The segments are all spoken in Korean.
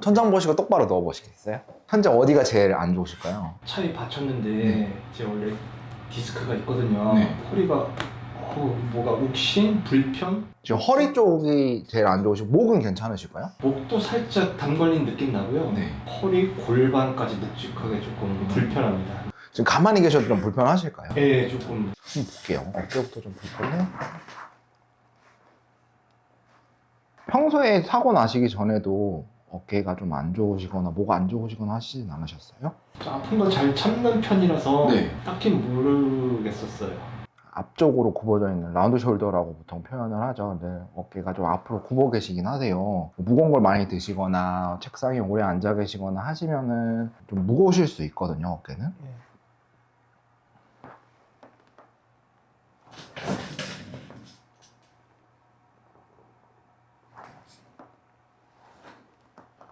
천장 보시고 똑바로 누워 보시겠어요? 현재 어디가 제일 안 좋으실까요? 차에 받쳤는데 네. 제 원래 디스크가 있거든요. 네. 허리가 어, 뭐가 욱신, 불편, 지금 허리 쪽이 제일 안 좋으시고 목은 괜찮으실까요? 목도 살짝 담 걸린 느낌 나고요. 네. 허리 골반까지 묵직하게 조금 불편합니다. 지금 가만히 계셔도 좀 불편하실까요? 예, 조금 한번 볼게요. 어깨부터 좀 불편해. 평소에 사고 나시기 전에도 어깨가 좀 안 좋으시거나 목안 좋으시거나 하시진 않으셨어요? 아픈 거 잘 참는 편이라서 네. 딱히 모르겠었어요. 앞쪽으로 굽어져 있는 라운드 숄더라고 보통 표현을 하죠. 근데 어깨가 좀 앞으로 굽어 계시긴 하세요. 무거운 걸 많이 드시거나 책상에 오래 앉아 계시거나 하시면은 좀 무거우실 수 있거든요, 어깨는.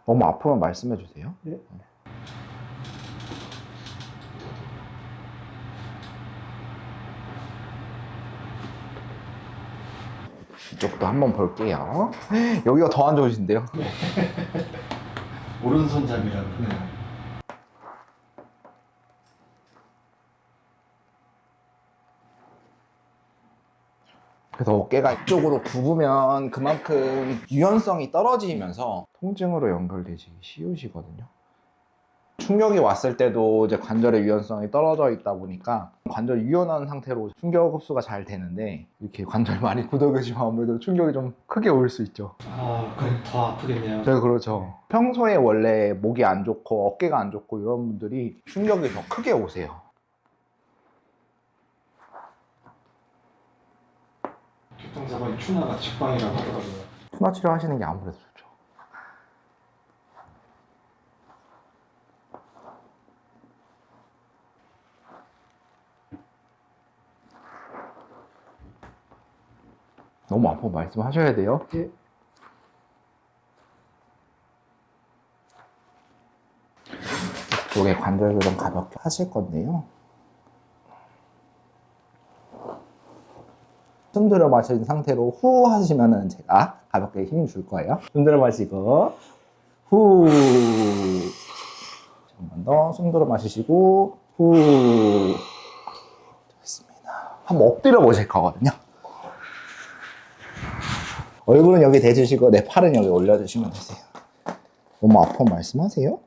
너무 아프면 말씀해 주세요. 네. 이쪽도 한번 볼게요. 여기가 더 안 좋으신데요? 오른손잡이라고. 그래서 어깨가 이쪽으로 굽으면 그만큼 유연성이 떨어지면서 통증으로 연결되시기 쉬우시거든요. 충격이 왔을 때도 이제 관절의 유연성이 떨어져 있다 보니까 관절이 유연한 상태로 충격 흡수가 잘 되는데 이렇게 관절 많이 굳어 계시면 아무래도 충격이 좀 크게 올 수 있죠. 아, 그럼 더 아프겠네요. 네, 그렇죠. 평소에 원래 목이 안 좋고 어깨가 안 좋고 이런 분들이 충격이 더 크게 오세요. 교통사고의 추나가 직방이라고 하더라고요. 투나 치료 하시는 게 아무래도 좋죠. 너무 아프면 말씀하셔야 돼요. 예. 이쪽에 관절을 좀 가볍게 하실 건데요. 숨 들어 마신 상태로 후 하시면은 제가 가볍게 힘 줄 거예요. 숨 들어 마시고 후. 한번 더 숨 들어 마시시고 후. 좋습니다. 한번 엎드려 보실 거거든요. 얼굴은 여기 대주시고 내 팔은 여기 올려주시면 되세요. 너무 아프면 말씀하세요.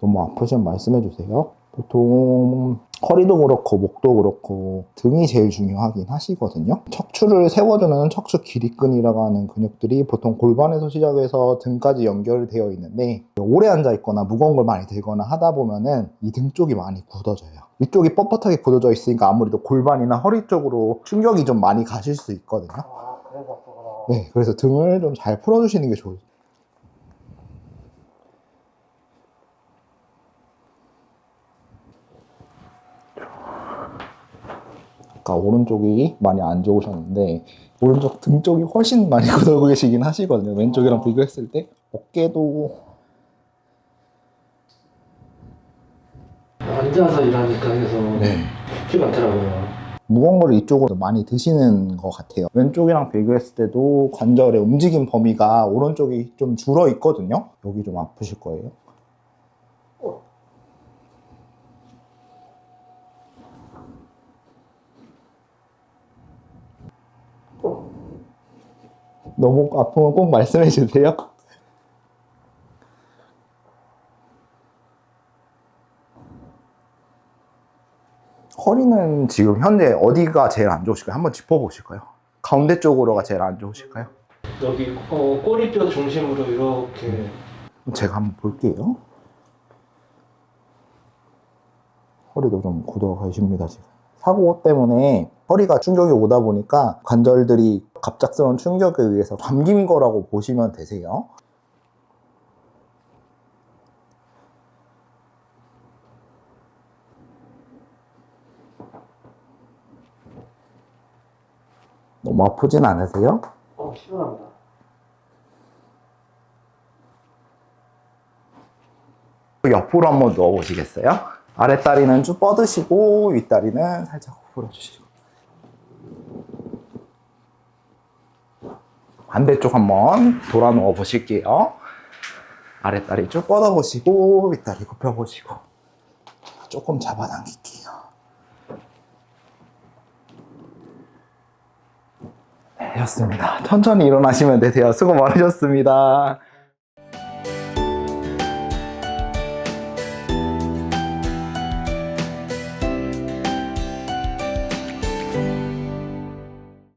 너무 아프시면 말씀해 주세요. 보통 허리도 그렇고 목도 그렇고 등이 제일 중요하긴 하시거든요. 척추를 세워주는 척추 기립근이라고 하는 근육들이 보통 골반에서 시작해서 등까지 연결되어 있는데 오래 앉아 있거나 무거운 걸 많이 들거나 하다 보면은 이 등 쪽이 많이 굳어져요. 이쪽이 뻣뻣하게 굳어져 있으니까 아무래도 골반이나 허리 쪽으로 충격이 좀 많이 가실 수 있거든요. 아. 네, 그래서 등을 좀 잘 풀어주시는 게 좋아 아까 오른쪽이 많이 안 좋으셨는데 오른쪽 등 쪽이 훨씬 많이 굳어 계시긴 하시거든요. 왼쪽이랑 어. 비교했을 때 어깨도 앉아서 일하니까 해서 네. 쉽지가 않더라고요. 무거운 거를 이쪽으로 많이 드시는 것 같아요. 왼쪽이랑 비교했을 때도 관절의 움직임 범위가 오른쪽이 좀 줄어 있거든요. 여기 좀 아프실 거예요. 너무 아프면 꼭 말씀해 주세요. 허리는 지금 현재 어디가 제일 안 좋으실까요? 한번 짚어보실까요? 가운데 쪽으로가 제일 안 좋으실까요? 여기 어, 꼬리뼈 중심으로 이렇게 제가 한번 볼게요. 허리도 좀 굳어 계십니다, 지금. 사고 때문에 허리가 충격이 오다 보니까 관절들이 갑작스러운 충격에 의해서 잠긴 거라고 보시면 되세요. 너무 아프진 않으세요? 어, 시원합니다. 옆으로 한번 누워보시겠어요? 아랫다리는 쭉 뻗으시고 윗다리는 살짝 풀어주시고 반대쪽 한번 돌아 누워 보실게요. 아랫다리 쭉 뻗어 보시고 윗다리 굽혀 보시고 조금 잡아당길게요. 네, 좋습니다. 천천히 일어나시면 되세요. 수고 많으셨습니다.